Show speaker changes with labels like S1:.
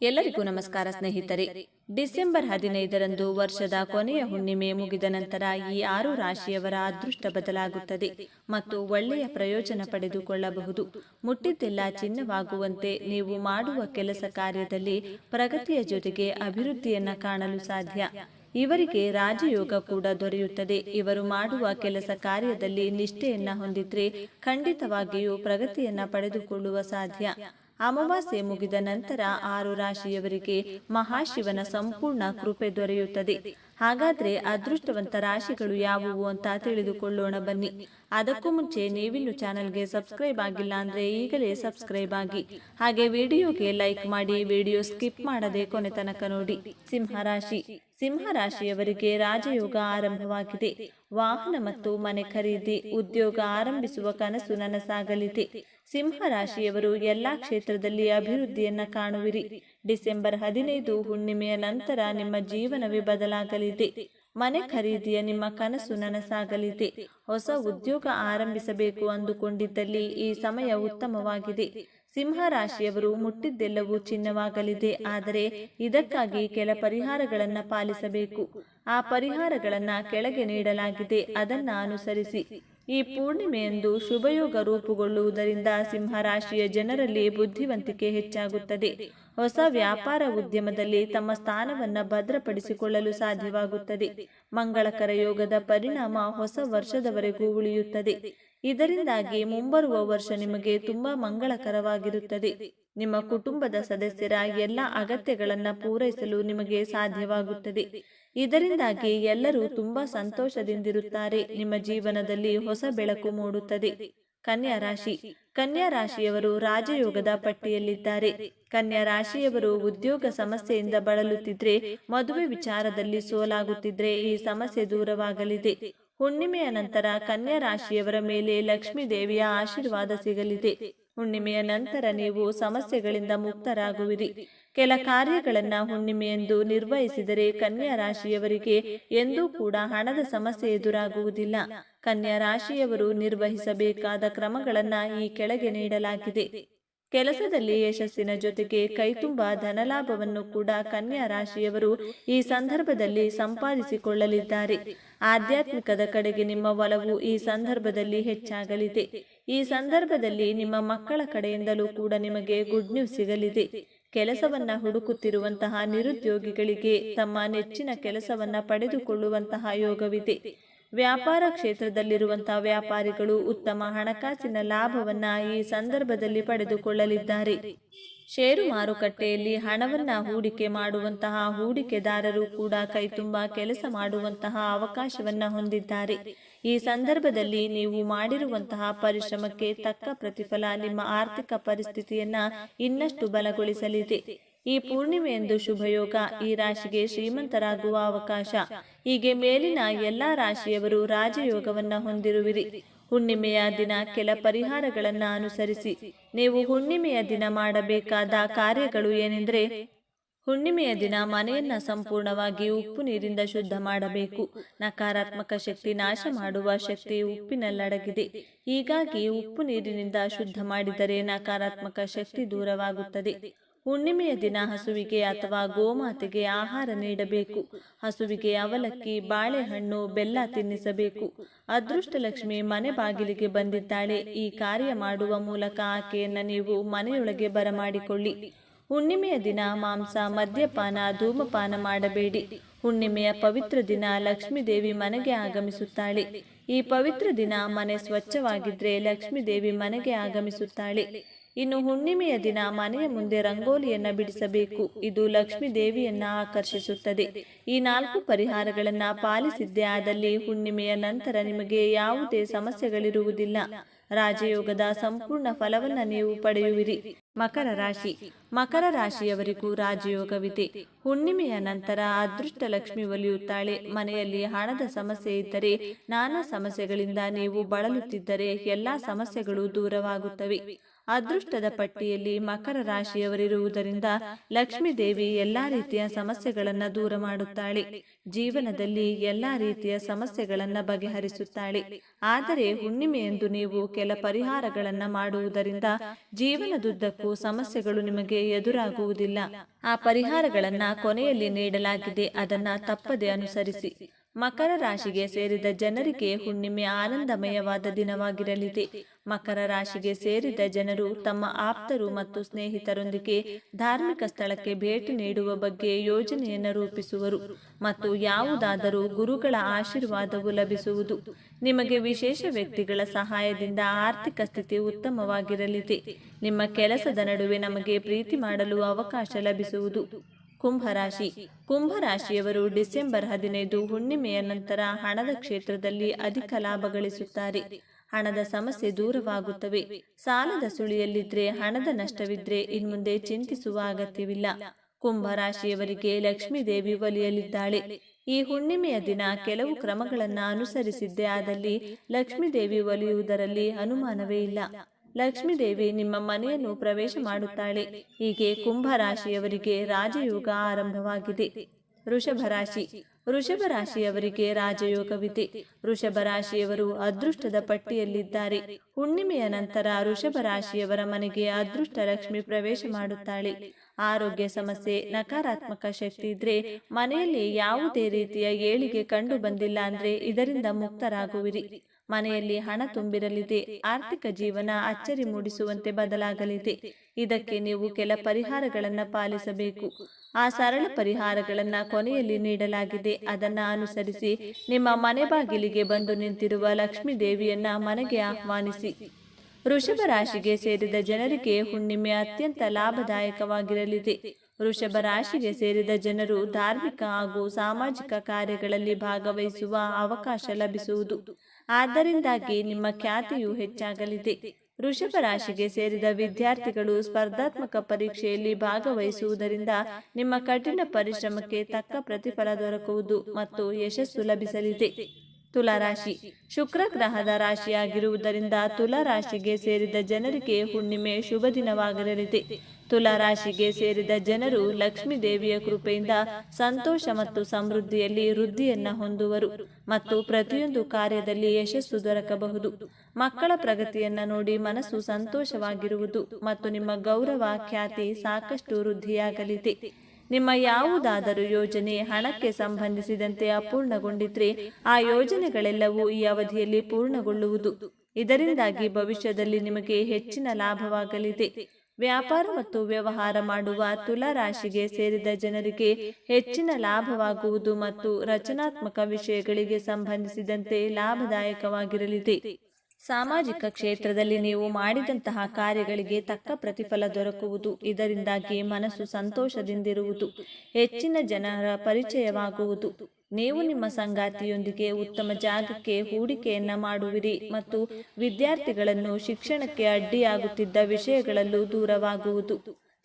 S1: ಎಲ್ಲರಿಗೂ ನಮಸ್ಕಾರ ಸ್ನೇಹಿತರೆ. ಡಿಸೆಂಬರ್ ಹದಿನೈದರಂದು ವರ್ಷದ ಕೊನೆಯ ಹುಣ್ಣಿಮೆ ಮುಗಿದ ನಂತರ ಈ ಆರು ರಾಶಿಯವರ ಅದೃಷ್ಟ ಬದಲಾಗುತ್ತದೆ ಮತ್ತು ಒಳ್ಳೆಯ ಪ್ರಯೋಜನ ಪಡೆದುಕೊಳ್ಳಬಹುದು. ಮುಟ್ಟಿದ್ದೆಲ್ಲ ಚಿನ್ನವಾಗುವಂತೆ ನೀವು ಮಾಡುವ ಕೆಲಸ ಕಾರ್ಯದಲ್ಲಿ ಪ್ರಗತಿಯ ಜೊತೆಗೆ ಅಭಿವೃದ್ಧಿಯನ್ನ ಕಾಣಲು ಸಾಧ್ಯ. ಇವರಿಗೆ ರಾಜಯೋಗ ಕೂಡ ದೊರೆಯುತ್ತದೆ. ಇವರು ಮಾಡುವ ಕೆಲಸ ಕಾರ್ಯದಲ್ಲಿ ನಿಷ್ಠೆಯನ್ನ ಹೊಂದಿದ್ರೆ ಖಂಡಿತವಾಗಿಯೂ ಪ್ರಗತಿಯನ್ನ ಪಡೆದುಕೊಳ್ಳುವ ಸಾಧ್ಯ. ಅಮಾವಾಸ್ಯೆ ಮುಗಿದ ನಂತರ ಆರು ರಾಶಿಯವರಿಗೆ ಮಹಾಶಿವನ ಸಂಪೂರ್ಣ ಕೃಪೆ ದೊರೆಯುತ್ತದೆ. ಹಾಗಾದ್ರೆ ಅದೃಷ್ಟವಂತ ರಾಶಿಗಳು ಯಾವುವು ಅಂತ ತಿಳಿದುಕೊಳ್ಳೋಣ ಬನ್ನಿ. ಅದಕ್ಕೂ ಮುಂಚೆ ನೀವಿನ್ನು ಚಾನೆಲ್ಗೆ ಸಬ್ಸ್ಕ್ರೈಬ್ ಆಗಿಲ್ಲ ಅಂದ್ರೆ ಈಗಲೇ ಸಬ್ಸ್ಕ್ರೈಬ್ ಆಗಿ. ಹಾಗೆ ವಿಡಿಯೋಗೆ ಲೈಕ್ ಮಾಡಿ ವಿಡಿಯೋ ಸ್ಕಿಪ್ ಮಾಡದೆ ಕೊನೆ ತನಕ ನೋಡಿ. ಸಿಂಹರಾಶಿ ಸಿಂಹರಾಶಿಯವರಿಗೆ ರಾಜಯೋಗ ಆರಂಭವಾಗಿದೆ. ವಾಹನ ಮತ್ತು ಮನೆ ಖರೀದಿ, ಉದ್ಯೋಗ ಆರಂಭಿಸುವ ಕನಸು ನನಸಾಗಲಿದೆ. ಸಿಂಹರಾಶಿಯವರು ಎಲ್ಲಾ ಕ್ಷೇತ್ರದಲ್ಲಿ ಅಭಿವೃದ್ಧಿಯನ್ನ ಕಾಣುವಿರಿ. ಡಿಸೆಂಬರ್ ಹದಿನೈದು ಹುಣ್ಣಿಮೆಯ ನಂತರ ನಿಮ್ಮ ಜೀವನವೇ ಬದಲಾಗಲಿದೆ. ಮನೆ ಖರೀದಿಯ ನಿಮ್ಮ ಕನಸು ನನಸಾಗಲಿದೆ. ಹೊಸ ಉದ್ಯೋಗ ಆರಂಭಿಸಬೇಕು ಅಂದುಕೊಂಡಿದ್ದಲ್ಲಿ ಈ ಸಮಯ ಉತ್ತಮವಾಗಿದೆ. ಸಿಂಹರಾಶಿಯವರು ಮುಟ್ಟಿದ್ದೆಲ್ಲವೂ ಚಿನ್ನವಾಗಲಿದೆ. ಆದರೆ ಇದಕ್ಕಾಗಿ ಕೆಲ ಪರಿಹಾರಗಳನ್ನು ಪಾಲಿಸಬೇಕು. ಆ ಪರಿಹಾರಗಳನ್ನು ಕೆಳಗೆ ನೀಡಲಾಗಿದೆ. ಅದನ್ನು ಅನುಸರಿಸಿ. ಈ ಪೂರ್ಣಿಮೆಯಂದು ಶುಭಯೋಗ ರೂಪುಗೊಳ್ಳುವುದರಿಂದ ಸಿಂಹರಾಶಿಯ ಜನರಲ್ಲಿ ಬುದ್ಧಿವಂತಿಕೆ ಹೆಚ್ಚಾಗುತ್ತದೆ. ಹೊಸ ವ್ಯಾಪಾರ ಉದ್ಯಮದಲ್ಲಿ ತಮ್ಮ ಸ್ಥಾನವನ್ನು ಭದ್ರಪಡಿಸಿಕೊಳ್ಳಲು ಸಾಧ್ಯವಾಗುತ್ತದೆ. ಮಂಗಳಕರ ಯೋಗದ ಪರಿಣಾಮ ಹೊಸ ವರ್ಷದವರೆಗೂ ಉಳಿಯುತ್ತದೆ. ಇದರಿಂದಾಗಿ ಮುಂಬರುವ ವರ್ಷ ನಿಮಗೆ ತುಂಬಾ ಮಂಗಳಕರವಾಗಿರುತ್ತದೆ. ನಿಮ್ಮ ಕುಟುಂಬದ ಸದಸ್ಯರ ಎಲ್ಲ ಅಗತ್ಯಗಳನ್ನು ಪೂರೈಸಲು ನಿಮಗೆ ಸಾಧ್ಯವಾಗುತ್ತದೆ. ಇದರಿಂದಾಗಿ ಎಲ್ಲರೂ ತುಂಬಾ ಸಂತೋಷದಿಂದಿರುತ್ತಾರೆ. ನಿಮ್ಮ ಜೀವನದಲ್ಲಿ ಹೊಸ ಬೆಳಕು ಮೂಡುತ್ತದೆ. ಕನ್ಯಾ ರಾಶಿ. ಕನ್ಯಾ ರಾಶಿಯವರು ರಾಜಯೋಗದ ಪಟ್ಟಿಯಲ್ಲಿದ್ದಾರೆ. ಕನ್ಯಾ ರಾಶಿಯವರು ಉದ್ಯೋಗ ಸಮಸ್ಯೆಯಿಂದ ಬಳಲುತ್ತಿದ್ರೆ, ಮದುವೆ ವಿಚಾರದಲ್ಲಿ ಸೋಲಾಗುತ್ತಿದ್ರೆ ಈ ಸಮಸ್ಯೆ ದೂರವಾಗಲಿದೆ. ಹುಣ್ಣಿಮೆಯ ನಂತರ ಕನ್ಯಾ ರಾಶಿಯವರ ಮೇಲೆ ಲಕ್ಷ್ಮೀ ದೇವಿಯ ಆಶೀರ್ವಾದ ಸಿಗಲಿದೆ. ಹುಣ್ಣಿಮೆಯ ನಂತರ ನೀವು ಸಮಸ್ಯೆಗಳಿಂದ ಮುಕ್ತರಾಗುವಿರಿ. ಕೆಲ ಕಾರ್ಯಗಳನ್ನ ಹುಣ್ಣಿಮೆಯೆಂದು ನಿರ್ವಹಿಸಿದರೆ ಕನ್ಯಾ ರಾಶಿಯವರಿಗೆ ಎಂದೂ ಕೂಡ ಹಣದ ಸಮಸ್ಯೆ ಎದುರಾಗುವುದಿಲ್ಲ. ಕನ್ಯಾ ರಾಶಿಯವರು ನಿರ್ವಹಿಸಬೇಕಾದ ಕ್ರಮಗಳನ್ನ ಈ ಕೆಳಗೆ ನೀಡಲಾಗಿದೆ. ಕೆಲಸದಲ್ಲಿ ಯಶಸ್ಸಿನ ಜೊತೆಗೆ ಕೈತುಂಬ ಧನಲಾಭವನ್ನು ಕೂಡ ಕನ್ಯಾ ರಾಶಿಯವರು ಈ ಸಂದರ್ಭದಲ್ಲಿ ಸಂಪಾದಿಸಿಕೊಳ್ಳಲಿದ್ದಾರೆ. ಆಧ್ಯಾತ್ಮಿಕದ ಕಡೆಗೆ ನಿಮ್ಮ ಒಲವು ಈ ಸಂದರ್ಭದಲ್ಲಿ ಹೆಚ್ಚಾಗಲಿದೆ. ಈ ಸಂದರ್ಭದಲ್ಲಿ ನಿಮ್ಮ ಮಕ್ಕಳ ಕಡೆಯಿಂದಲೂ ಕೂಡ ನಿಮಗೆ ಗುಡ್ ನ್ಯೂಸ್ ಸಿಗಲಿದೆ. ಕೆಲಸವನ್ನ ಹುಡುಕುತ್ತಿರುವಂತಹ ನಿರುದ್ಯೋಗಿಗಳಿಗೆ ತಮ್ಮ ನೆಚ್ಚಿನ ಕೆಲಸವನ್ನ ಪಡೆದುಕೊಳ್ಳುವಂತಹ ಯೋಗವಿದೆ. ವ್ಯಾಪಾರ ಕ್ಷೇತ್ರದಲ್ಲಿರುವಂತಹ ವ್ಯಾಪಾರಿಗಳು ಉತ್ತಮ ಹಣಕಾಸಿನ ಲಾಭವನ್ನ ಈ ಸಂದರ್ಭದಲ್ಲಿ ಪಡೆದುಕೊಳ್ಳಲಿದ್ದಾರೆ. ಷೇರು ಮಾರುಕಟ್ಟೆಯಲ್ಲಿ ಹಣವನ್ನ ಹೂಡಿಕೆ ಮಾಡುವಂತಹ ಹೂಡಿಕೆದಾರರು ಕೂಡ ಕೈತುಂಬ ಕೆಲಸ ಮಾಡುವಂತಹ ಅವಕಾಶವನ್ನ ಹೊಂದಿದ್ದಾರೆ. ಈ ಸಂದರ್ಭದಲ್ಲಿ ನೀವು ಮಾಡಿರುವಂತಹ ಪರಿಶ್ರಮಕ್ಕೆ ತಕ್ಕ ಪ್ರತಿಫಲ ನಿಮ್ಮ ಆರ್ಥಿಕ ಪರಿಸ್ಥಿತಿಯನ್ನ ಇನ್ನಷ್ಟು ಬಲಗೊಳಿಸಲಿದೆ. ಈ ಪೂರ್ಣಿಮೆಯಂದು ಶುಭಯೋಗ, ಈ ರಾಶಿಗೆ ಶ್ರೀಮಂತರಾಗುವ ಅವಕಾಶ. ಹೀಗೆ ಮೇಲಿನ ಎಲ್ಲಾ ರಾಶಿಯವರು ರಾಜಯೋಗವನ್ನ ಹೊಂದಿರುವಿರಿ. ಹುಣ್ಣಿಮೆಯ ದಿನ ಕೆಲ ಪರಿಹಾರಗಳನ್ನ ಅನುಸರಿಸಿ. ನೀವು ಹುಣ್ಣಿಮೆಯ ದಿನ ಮಾಡಬೇಕಾದ ಕಾರ್ಯಗಳು ಏನೆಂದ್ರೆ ಹುಣ್ಣಿಮೆಯ ದಿನ ಮನೆಯನ್ನ ಸಂಪೂರ್ಣವಾಗಿ ಉಪ್ಪು ನೀರಿಂದ ಶುದ್ಧ ಮಾಡಬೇಕು. ನಕಾರಾತ್ಮಕ ಶಕ್ತಿ ನಾಶ ಮಾಡುವ ಶಕ್ತಿ ಉಪ್ಪಿನಲ್ಲಡಗಿದೆ. ಹೀಗಾಗಿ ಉಪ್ಪು ನೀರಿನಿಂದ ಶುದ್ಧ ಮಾಡಿದರೆ ನಕಾರಾತ್ಮಕ ಶಕ್ತಿ ದೂರವಾಗುತ್ತದೆ. ಹುಣ್ಣಿಮೆಯ ದಿನ ಹಸುವಿಗೆ ಅಥವಾ ಗೋಮಾತೆಗೆ ಆಹಾರ ನೀಡಬೇಕು. ಹಸುವಿಗೆ ಅವಲಕ್ಕಿ, ಬಾಳೆಹಣ್ಣು, ಬೆಲ್ಲ ತಿನ್ನಿಸಬೇಕು. ಅದೃಷ್ಟ ಲಕ್ಷ್ಮಿ ಮನೆ ಬಾಗಿಲಿಗೆ ಬಂದಿದ್ದಾಳೆ. ಈ ಕಾರ್ಯ ಮಾಡುವ ಮೂಲಕ ಆಕೆಯನ್ನ ನೀವು ಮನೆಯೊಳಗೆ ಬರಮಾಡಿಕೊಳ್ಳಿ. ಹುಣ್ಣಿಮೆಯ ದಿನ ಮಾಂಸ, ಮದ್ಯಪಾನ, ಧೂಮಪಾನ ಮಾಡಬೇಡಿ. ಹುಣ್ಣಿಮೆಯ ಪವಿತ್ರ ದಿನ ಲಕ್ಷ್ಮೀ ದೇವಿ ಮನೆಗೆ ಆಗಮಿಸುತ್ತಾಳೆ. ಈ ಪವಿತ್ರ ದಿನ ಮನೆ ಸ್ವಚ್ಛವಾಗಿದ್ರೆ ಲಕ್ಷ್ಮೀ ದೇವಿ ಮನೆಗೆ ಆಗಮಿಸುತ್ತಾಳೆ. ಇನ್ನು ಹುಣ್ಣಿಮೆಯ ದಿನ ಮನೆಯ ಮುಂದೆ ರಂಗೋಲಿಯನ್ನ ಬಿಡಿಸಬೇಕು. ಇದು ಲಕ್ಷ್ಮೀ ದೇವಿಯನ್ನ ಆಕರ್ಷಿಸುತ್ತದೆ. ಈ ನಾಲ್ಕು ಪರಿಹಾರಗಳನ್ನ ಪಾಲಿಸಿದ್ದೇ ಆದಲ್ಲಿ ಹುಣ್ಣಿಮೆಯ ನಂತರ ನಿಮಗೆ ಯಾವುದೇ ಸಮಸ್ಯೆಗಳಿರುವುದಿಲ್ಲ. ರಾಜಯೋಗದ ಸಂಪೂರ್ಣ ಫಲವನ್ನ ನೀವು ಪಡೆಯುವಿರಿ. ಮಕರ ರಾಶಿ. ಮಕರ ರಾಶಿಯವರಿಗೂ ರಾಜಯೋಗವಿದೆ. ಹುಣ್ಣಿಮೆಯ ನಂತರ ಅದೃಷ್ಟ ಲಕ್ಷ್ಮಿ ಒಲಿಯುತ್ತಾಳೆ. ಮನೆಯಲ್ಲಿ ಹಣದ ಸಮಸ್ಯೆ ಇದ್ದರೆ, ನಾನಾ ಸಮಸ್ಯೆಗಳಿಂದ ನೀವು ಬಳಲುತ್ತಿದ್ದರೆ ಎಲ್ಲಾ ಸಮಸ್ಯೆಗಳು ದೂರವಾಗುತ್ತವೆ. ಅದೃಷ್ಟದ ಪಟ್ಟಿಯಲ್ಲಿ ಮಕರ ರಾಶಿಯವರಿರುವುದರಿಂದ ಲಕ್ಷ್ಮೀ ದೇವಿ ಎಲ್ಲಾ ರೀತಿಯ ಸಮಸ್ಯೆಗಳನ್ನು ದೂರ ಮಾಡುತ್ತಾಳೆ. ಜೀವನದಲ್ಲಿ ಎಲ್ಲಾ ರೀತಿಯ ಸಮಸ್ಯೆಗಳನ್ನು ಬಗೆಹರಿಸುತ್ತಾಳೆ. ಆದರೆ ಹುಣ್ಣಿಮೆಯಂದು ನೀವು ಕೆಲ ಪರಿಹಾರಗಳನ್ನು ಮಾಡುವುದರಿಂದ ಜೀವನದುದ್ದಕ್ಕೂ ಸಮಸ್ಯೆಗಳು ನಿಮಗೆ ಎದುರಾಗುವುದಿಲ್ಲ. ಆ ಪರಿಹಾರಗಳನ್ನು ಕೊನೆಯಲ್ಲಿ ನೀಡಲಾಗಿದೆ. ಅದನ್ನು ತಪ್ಪದೆ ಅನುಸರಿಸಿ. ಮಕರ ರಾಶಿಗೆ ಸೇರಿದ ಜನರಿಗೆ ಹುಣ್ಣಿಮೆ ಆನಂದಮಯವಾದ ದಿನವಾಗಿರಲಿದೆ. ಮಕರ ರಾಶಿಗೆ ಸೇರಿದ ಜನರು ತಮ್ಮ ಆಪ್ತರು ಮತ್ತು ಸ್ನೇಹಿತರೊಂದಿಗೆ ಧಾರ್ಮಿಕ ಸ್ಥಳಕ್ಕೆ ಭೇಟಿ ನೀಡುವ ಬಗ್ಗೆ ಯೋಜನೆಯನ್ನು ರೂಪಿಸುವರು ಮತ್ತು ಯಾವುದಾದರೂ ಗುರುಗಳ ಆಶೀರ್ವಾದವು ಲಭಿಸುವುದು. ನಿಮಗೆ ವಿಶೇಷ ವ್ಯಕ್ತಿಗಳ ಸಹಾಯದಿಂದ ಆರ್ಥಿಕ ಸ್ಥಿತಿ ಉತ್ತಮವಾಗಿರಲಿದೆ. ನಿಮ್ಮ ಕೆಲಸದ ನಡುವೆ ನಮಗೆ ಪ್ರೀತಿ ಮಾಡಲು ಅವಕಾಶ ಲಭಿಸುವುದು. ಕುಂಭರಾಶಿ. ಕುಂಭರಾಶಿಯವರು ಡಿಸೆಂಬರ್ ಹದಿನೈದು ಹುಣ್ಣಿಮೆಯ ನಂತರ ಹಣದ ಕ್ಷೇತ್ರದಲ್ಲಿ ಅಧಿಕ ಲಾಭ ಗಳಿಸುತ್ತಾರೆ. ಹಣದ ಸಮಸ್ಯೆ ದೂರವಾಗುತ್ತವೆ. ಸಾಲದ ಸುಳಿಯಲ್ಲಿದ್ರೆ ಹಣದ ನಷ್ಟವಿದ್ರೆ ಇನ್ಮುಂದೆ ಚಿಂತಿಸುವ ಅಗತ್ಯವಿಲ್ಲ. ಕುಂಭರಾಶಿಯವರಿಗೆ ಲಕ್ಷ್ಮೀ ದೇವಿ ಒಲಿಯಲಿದ್ದಾಳೆ. ಈ ಹುಣ್ಣಿಮೆಯ ದಿನ ಕೆಲವು ಕ್ರಮಗಳನ್ನು ಅನುಸರಿಸಿದ್ದೇ ಆದಲ್ಲಿ ಲಕ್ಷ್ಮೀ ದೇವಿ ಒಲಿಯುವುದರಲ್ಲಿ ಅನುಮಾನವೇ ಇಲ್ಲ. ಲಕ್ಷ್ಮೀ ದೇವಿ ನಿಮ್ಮ ಮನೆಯನ್ನು ಪ್ರವೇಶ ಮಾಡುತ್ತಾಳೆ. ಹೀಗೆ ಕುಂಭರಾಶಿಯವರಿಗೆ ರಾಜಯೋಗ ಆರಂಭವಾಗಿದೆ. ವೃಷಭ ರಾಶಿ. ವೃಷಭ ರಾಶಿಯವರಿಗೆ ರಾಜಯೋಗವಿದೆ. ವೃಷಭ ರಾಶಿಯವರು ಅದೃಷ್ಟದ ಪಟ್ಟಿಯಲ್ಲಿದ್ದಾರೆ. ಹುಣ್ಣಿಮೆಯ ನಂತರ ವೃಷಭ ರಾಶಿಯವರ ಮನೆಗೆ ಅದೃಷ್ಟ ಲಕ್ಷ್ಮಿ ಪ್ರವೇಶ ಮಾಡುತ್ತಾಳೆ. ಆರೋಗ್ಯ ಸಮಸ್ಯೆ, ನಕಾರಾತ್ಮಕ ಶಕ್ತಿ ಇದ್ರೆ ಮನೆಯಲ್ಲಿ ಯಾವುದೇ ರೀತಿಯ ಏಳಿಗೆ ಕಂಡು ಬಂದಿಲ್ಲ ಅಂದ್ರೆ ಇದರಿಂದ ಮುಕ್ತರಾಗುವಿರಿ. ಮನೆಯಲ್ಲಿ ಹಣ ತುಂಬಿರಲಿದೆ. ಆರ್ಥಿಕ ಜೀವನ ಅಚ್ಚರಿ ಮೂಡಿಸುವಂತೆ ಬದಲಾಗಲಿದೆ. ಇದಕ್ಕೆ ನೀವು ಕೆಲ ಪರಿಹಾರಗಳನ್ನು ಪಾಲಿಸಬೇಕು. ಆ ಸರಳ ಪರಿಹಾರಗಳನ್ನ ಕೊನೆಯಲ್ಲಿ ನೀಡಲಾಗಿದೆ. ಅದನ್ನ ಅನುಸರಿಸಿ ನಿಮ್ಮ ಮನೆ ಬಾಗಿಲಿಗೆ ಬಂದು ನಿಂತಿರುವ ಲಕ್ಷ್ಮೀ ದೇವಿಯನ್ನ ಮನೆಗೆ ಆಹ್ವಾನಿಸಿ. ವೃಷಭ ರಾಶಿಗೆ ಸೇರಿದ ಜನರಿಗೆ ಹುಣ್ಣಿಮೆ ಅತ್ಯಂತ ಲಾಭದಾಯಕವಾಗಿರಲಿದೆ. ವೃಷಭ ರಾಶಿಗೆ ಸೇರಿದ ಜನರು ಧಾರ್ಮಿಕ ಹಾಗೂ ಸಾಮಾಜಿಕ ಕಾರ್ಯಗಳಲ್ಲಿ ಭಾಗವಹಿಸುವ ಅವಕಾಶ ಲಭಿಸುವುದು. ಆದ್ದರಿಂದಾಗಿ ನಿಮ್ಮ ಖ್ಯಾತಿಯು ಹೆಚ್ಚಾಗಲಿದೆ. ವೃಷಭ ರಾಶಿಗೆ ಸೇರಿದ ವಿದ್ಯಾರ್ಥಿಗಳು ಸ್ಪರ್ಧಾತ್ಮಕ ಪರೀಕ್ಷೆಯಲ್ಲಿ ಭಾಗವಹಿಸುವುದರಿಂದ ನಿಮ್ಮ ಕಠಿಣ ಪರಿಶ್ರಮಕ್ಕೆ ತಕ್ಕ ಪ್ರತಿಫಲ ದೊರಕುವುದು ಮತ್ತು ಯಶಸ್ಸು ಲಭಿಸಲಿದೆ. ತುಲಾರಾಶಿ. ಶುಕ್ರ ಗ್ರಹದ ರಾಶಿಯಾಗಿರುವುದರಿಂದ ತುಲಾ ರಾಶಿಗೆ ಸೇರಿದ ಜನರಿಗೆ ಹುಣ್ಣಿಮೆ ಶುಭ ದಿನವಾಗಿರಲಿದೆ. ತುಲಾ ರಾಶಿಗೆ ಸೇರಿದ ಜನರು ಲಕ್ಷ್ಮೀ ದೇವಿಯ ಕೃಪೆಯಿಂದ ಸಂತೋಷ ಮತ್ತು ಸಮೃದ್ಧಿಯಲ್ಲಿ ವೃದ್ಧಿಯನ್ನ ಹೊಂದುವರು ಮತ್ತು ಪ್ರತಿಯೊಂದು ಕಾರ್ಯದಲ್ಲಿ ಯಶಸ್ಸು ದೊರಕಬಹುದು. ಮಕ್ಕಳ ಪ್ರಗತಿಯನ್ನ ನೋಡಿ ಮನಸ್ಸು ಸಂತೋಷವಾಗಿರುವುದು ಮತ್ತು ನಿಮ್ಮ ಗೌರವ ಖ್ಯಾತಿ ಸಾಕಷ್ಟು ವೃದ್ಧಿಯಾಗಲಿದೆ. ನಿಮ್ಮ ಯಾವುದಾದರೂ ಯೋಜನೆ ಹಣಕ್ಕೆ ಸಂಬಂಧಿಸಿದಂತೆ ಅಪೂರ್ಣಗೊಂಡಿದ್ರೆ ಆ ಯೋಜನೆಗಳೆಲ್ಲವೂ ಈ ಅವಧಿಯಲ್ಲಿ ಪೂರ್ಣಗೊಳ್ಳುವುದು. ಇದರಿಂದಾಗಿ ಭವಿಷ್ಯದಲ್ಲಿ ನಿಮಗೆ ಹೆಚ್ಚಿನ ಲಾಭವಾಗಲಿದೆ. ವ್ಯಾಪಾರ ಮತ್ತು ವ್ಯವಹಾರ ಮಾಡುವ ತುಲಾ ರಾಶಿಗೆ ಸೇರಿದ ಜನರಿಗೆ ಹೆಚ್ಚಿನ ಲಾಭವಾಗುವುದು ಮತ್ತು ರಚನಾತ್ಮಕ ವಿಷಯಗಳಿಗೆ ಸಂಬಂಧಿಸಿದಂತೆ ಲಾಭದಾಯಕವಾಗಿರಲಿದೆ. ಸಾಮಾಜಿಕ ಕ್ಷೇತ್ರದಲ್ಲಿ ನೀವು ಮಾಡಿದಂತಹ ಕಾರ್ಯಗಳಿಗೆ ತಕ್ಕ ಪ್ರತಿಫಲ ದೊರಕುವುದು, ಇದರಿಂದಾಗಿ ಮನಸ್ಸು ಸಂತೋಷದಿಂದಿರುವುದು, ಹೆಚ್ಚಿನ ಜನರ ಪರಿಚಯವಾಗುವುದು. ನೀವು ನಿಮ್ಮ ಸಂಗಾತಿಯೊಂದಿಗೆ ಉತ್ತಮ ಜಾಗಕ್ಕೆ ಹೂಡಿಕೆಯನ್ನ ಮಾಡುವಿರಿ ಮತ್ತು ವಿದ್ಯಾರ್ಥಿಗಳನ್ನು ಶಿಕ್ಷಣಕ್ಕೆ ಅಡ್ಡಿಯಾಗುತ್ತಿದ್ದ ವಿಷಯಗಳಲ್ಲೂ ದೂರವಾಗುವುದು.